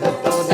Santo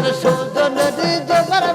আমার সুজন জোগাড়